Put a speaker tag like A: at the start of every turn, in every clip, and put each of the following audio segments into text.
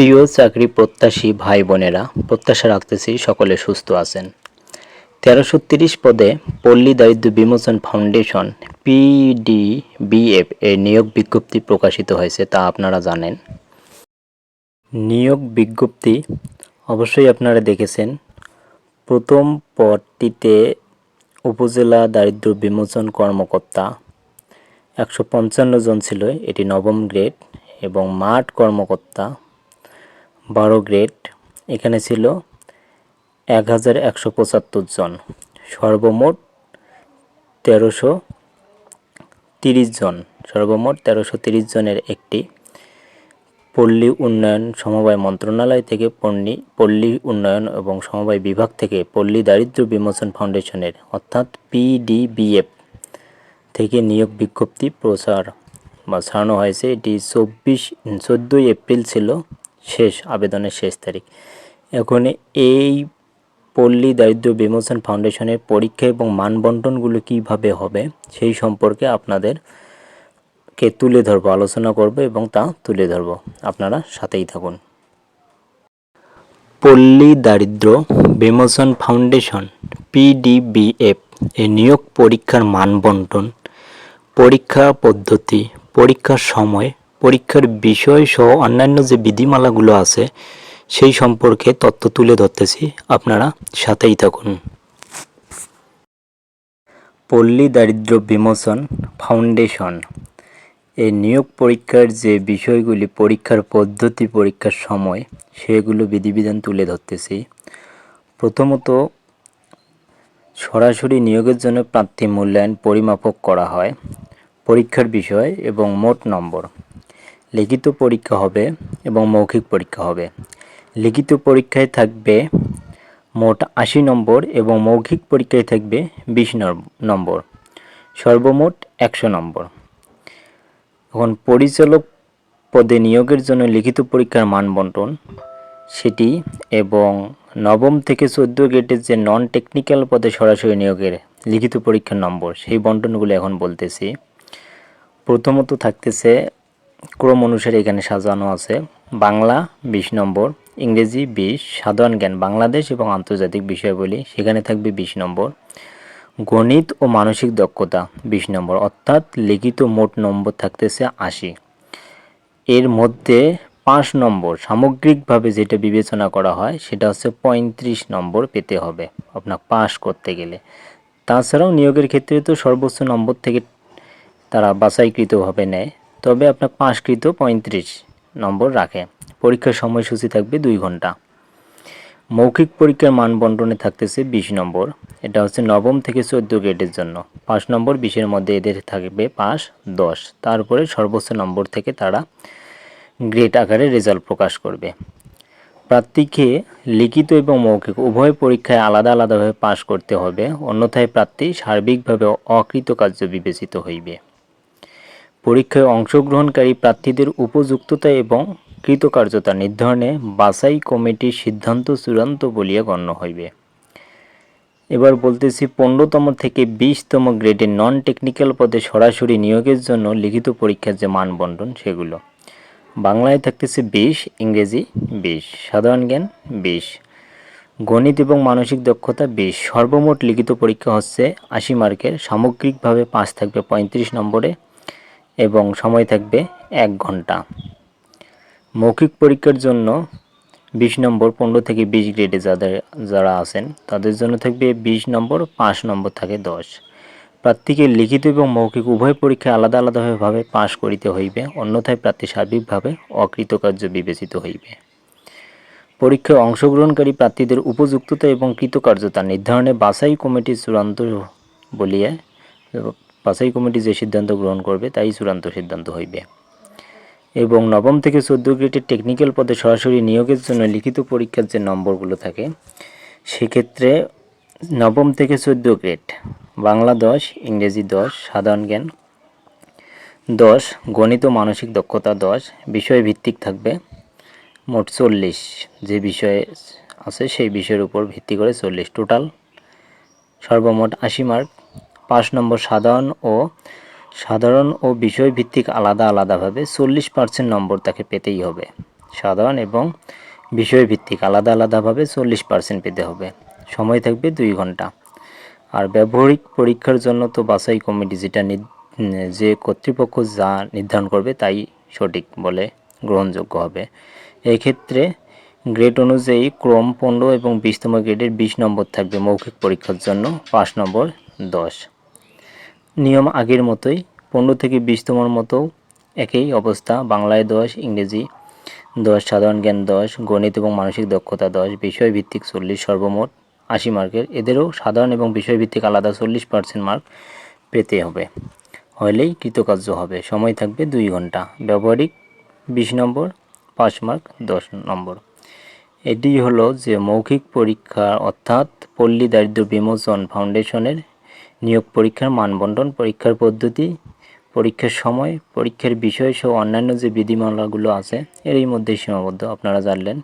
A: প্রিয় চাকরি প্রত্যাশী ভাই বোনেরা, প্রত্যাশা রাখতেছি সকলে সুস্থ আছেন। তেরোশো তিরিশ পদে পল্লী দারিদ্র্য বিমোচন ফাউন্ডেশন পিডিবিএফ এর নিয়োগ বিজ্ঞপ্তি প্রকাশিত হয়েছে তা আপনারা জানেন। নিয়োগ বিজ্ঞপ্তি অবশ্যই আপনারা দেখেছেন। প্রথম পদটিতে উপজেলা দারিদ্র্য বিমোচন কর্মকর্তা একশো পঞ্চান্ন জন ছিল, এটি নবম গ্রেড, এবং মাঠ কর্মকর্তা বারো গ্রেড, এখানে ছিল এক হাজার একশো পঁচাত্তর জন। সর্বমোট তেরোশো তিরিশ জন। সর্বমোট তেরোশো তিরিশ জনের একটি পল্লী উন্নয়ন সমবায় মন্ত্রণালয় থেকে পল্লী পল্লী উন্নয়ন এবং সমবায় বিভাগ থেকে পল্লী দারিদ্র্য বিমোচন ফাউন্ডেশনের, অর্থাৎ পিডিবিএফ থেকে নিয়োগ বিজ্ঞপ্তি প্রচার বা ছাড়ানো হয়েছে। এটি চব্বিশ, চোদ্দোই এপ্রিল ছিল। শেষ, আবেদনের শেষ তারিখ। এখন এই পল্লী দারিদ্র্য বিমোচন ফাউন্ডেশনের পরীক্ষা এবং মানবন্টনগুলো কীভাবে হবে, সেই সম্পর্কে আপনাদের কে তুলে ধরবো, আলোচনা করব এবং তা তুলে ধরবো। আপনারা সাথেই থাকুন। পল্লী দারিদ্র্য বিমোচন ফাউন্ডেশন পিডিবিএফ এ নিয়োগ পরীক্ষার মানবন্টন, পরীক্ষা পদ্ধতি, পরীক্ষার সময় পরীক্ষার বিষয় সহ অন্যান্য যে বিধিমালাগুলো আছে, সেই সম্পর্কে তথ্য তুলে ধরতেছি। আপনারা সাথেই থাকুন। পল্লী দারিদ্র্য বিমোচন ফাউন্ডেশন। এই নিয়োগ পরীক্ষার যে বিষয়গুলি, পরীক্ষার পদ্ধতি, পরীক্ষার সময়, সেগুলো বিধিবিধান তুলে ধরতেছি। প্রথমত, সরাসরি নিয়োগের জন্য প্রার্থী মূল্যায়ন পরিমাপক করা হয়। পরীক্ষার বিষয় এবং মোট নম্বর। লিখিত পরীক্ষা হবে এবং মৌখিক পরীক্ষা হবে। লিখিত পরীক্ষায় থাকবে মোট আশি নম্বর এবং মৌখিক পরীক্ষায় থাকবে বিশ নম্বর। সর্বমোট একশো নম্বর। এখন পরিচালক পদে নিয়োগের জন্য লিখিত পরীক্ষার মান বন্টন, সেটি এবং নবম থেকে চোদ্দ গ্রেডের যে নন টেকনিক্যাল পদে সরাসরি নিয়োগের লিখিত পরীক্ষার নম্বর, সেই বন্টনগুলো এখন বলতেছি। প্রথমত থাকতেছে ক্রম অনুসারে এখানে সাজানো আছে। বাংলা বিশ নম্বর, ইংরেজি বিশ, সাধারণ জ্ঞান বাংলাদেশ এবং আন্তর্জাতিক বিষয়াবলী, সেখানে থাকবে বিশ নম্বর। গণিত ও মানসিক দক্ষতা বিশ নম্বর, অর্থাৎ লিখিত মোট নম্বর থাকতেছে আশি। এর মধ্যে পাঁচ নম্বর, সামগ্রিকভাবে যেটা বিবেচনা করা হয়, সেটা হচ্ছে পঁয়ত্রিশ নম্বর পেতে হবে আপনার পাস করতে গেলে। তাছাড়াও নিয়োগের ক্ষেত্রে তো সর্বোচ্চ নম্বর থেকে তারা বাছাইকৃতভাবে নেয়। তবে আপনার পাঁচকৃত পঁয়ত্রিশ নম্বর রাখে। পরীক্ষার সময়সূচি থাকবে দুই ঘণ্টা। মৌখিক পরীক্ষার মান বন্টনে থাকতেছে বিশ নম্বর। এটা হচ্ছে নবম থেকে চোদ্দ গ্রেডের জন্য। পাঁচ নম্বর বিশের মধ্যে এদের থাকবে পাঁচ, দশ। তারপরে সর্বোচ্চ নম্বর থেকে তারা গ্রেড আকারে রেজাল্ট প্রকাশ করবে। প্রার্থীকে লিখিত এবং মৌখিক, উভয় পরীক্ষায় আলাদা আলাদাভাবে পাশ করতে হবে। অন্যথায় প্রার্থী সার্বিকভাবে অকৃতকার্য বিবেচিত হইবে। পরীক্ষায় অংশগ্রহণকারী প্রার্থীদের উপযুক্ততা এবং কৃতকার্যতা নির্ধারণে বাছাই কমিটির সিদ্ধান্ত চূড়ান্ত বলিয়া গণ্য হইবে। এবার বলতেছি, পনেরোতম থেকে বিশতম গ্রেডের নন টেকনিক্যাল পদে সরাসরি নিয়োগের জন্য লিখিত পরীক্ষার যে মানবন্টন সেগুলো। বাংলায় থাকতেছে বিশ, ইংরেজি বিশ, সাধারণ জ্ঞান বিশ, গণিত এবং মানসিক দক্ষতা বিশ। সর্বমোট লিখিত পরীক্ষা হচ্ছে আশি মার্কের, সামগ্রিকভাবে পাঁচ থাকবে পঁয়ত্রিশ নম্বরে। এবং সময় থাকবে এক ঘণ্টা। মৌখিক পরীক্ষার জন্য বিশ নম্বর পনেরো থেকে বিশ গ্রেডে যাদের, যারা আছেন, তাদের জন্য থাকবে বিশ নম্বর, পাঁচ নম্বর থাকে দশ। প্রার্থীকে লিখিত এবং মৌখিক উভয় পরীক্ষায় আলাদা আলাদাভাবে পাশ করিতে হইবে, অন্যথায় প্রার্থী সার্বিকভাবে অকৃতকার্য বিবেচিত হইবে। পরীক্ষায় অংশগ্রহণকারী প্রার্থীদের উপযুক্ততা এবং কৃতকার্যতা নির্ধারণে বাছাই কমিটির চূড়ান্ত বলিয়া বাছাই কমিটি যে সিদ্ধান্ত গ্রহণ করবে, তাই চূড়ান্ত সিদ্ধান্ত হইবে। এবং নবম থেকে চোদ্দ গ্রেডের টেকনিক্যাল পদে সরাসরি নিয়োগের জন্য লিখিত পরীক্ষার যে নম্বরগুলো থাকে, সেক্ষেত্রে নবম থেকে চোদ্দ গ্রেড, বাংলা দশ, ইংরেজি দশ, সাধারণ জ্ঞান দশ, গণিত মানসিক দক্ষতা দশ, বিষয় ভিত্তিক থাকবে, মোট চল্লিশ। যে বিষয়ে আছে সেই বিষয়ের উপর ভিত্তি করে চল্লিশ টোটাল সর্বমোট আশি মার্ক পাঁচ নম্বর সাধারণ ও সাধারণ ও বিষয় ভিত্তিক আলাদা আলাদাভাবে চল্লিশ পার্সেন্ট নম্বর তাকে পেতেই হবে। সাধারণ এবং বিষয়ভিত্তিক আলাদা আলাদাভাবে চল্লিশ পার্সেন্ট পেতে হবে। সময় থাকবে দুই ঘণ্টা। আর ব্যবহারিক পরীক্ষার জন্য তো বাছাই কমিটি যেটা যে কর্তৃপক্ষ যা নির্ধারণ করবে তাই সঠিক বলে গ্রহণযোগ্য হবে। এই ক্ষেত্রে গ্রেড অনুযায়ী ক্রম পনেরো এবং বিশতম গ্রেডের বিশ নম্বর থাকবে মৌখিক পরীক্ষার জন্য পাঁচ নম্বর দশ। নিয়ম আগের মতোই, পনেরো থেকে বিশতমর মতো একই অবস্থা, বাংলায় দশ, ইংরেজি দশ, সাধারণ জ্ঞান দশ, গণিত এবং মানসিক দক্ষতা দশ, বিষয়ভিত্তিক চল্লিশ সর্বমোট আশি মার্কের। এদেরও সাধারণ এবং বিষয়ভিত্তিক আলাদা চল্লিশ পার্সেন্ট মার্ক পেতে হবে। হলেই কৃতকার্য হবে। সময় থাকবে দুই ঘণ্টা। ব্যবহারিক বিশ নম্বর, পাঁচ মার্ক, দশ নম্বর। এটি হলো যে মৌখিক পরীক্ষা অর্থাৎ পল্লী দারিদ্র বিমোচন ফাউন্ডেশনের নিয়োগ পরীক্ষার মানবন্টন পরীক্ষার পদ্ধতি, পরীক্ষার সময়, পরীক্ষার বিষয় সহ অন্যান্য যে বিধিমালাগুলো আছে, এরই মধ্যে সীমাবদ্ধ, আপনারা জানলেন।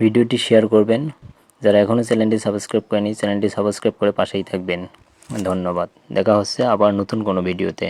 A: ভিডিওটি শেয়ার করবেন। যারা এখনও চ্যানেলটি সাবস্ক্রাইব করেনি চ্যানেলটি সাবস্ক্রাইব করে পাশেই থাকবেন। ধন্যবাদ। দেখা হচ্ছে আবার নতুন কোনো ভিডিওতে।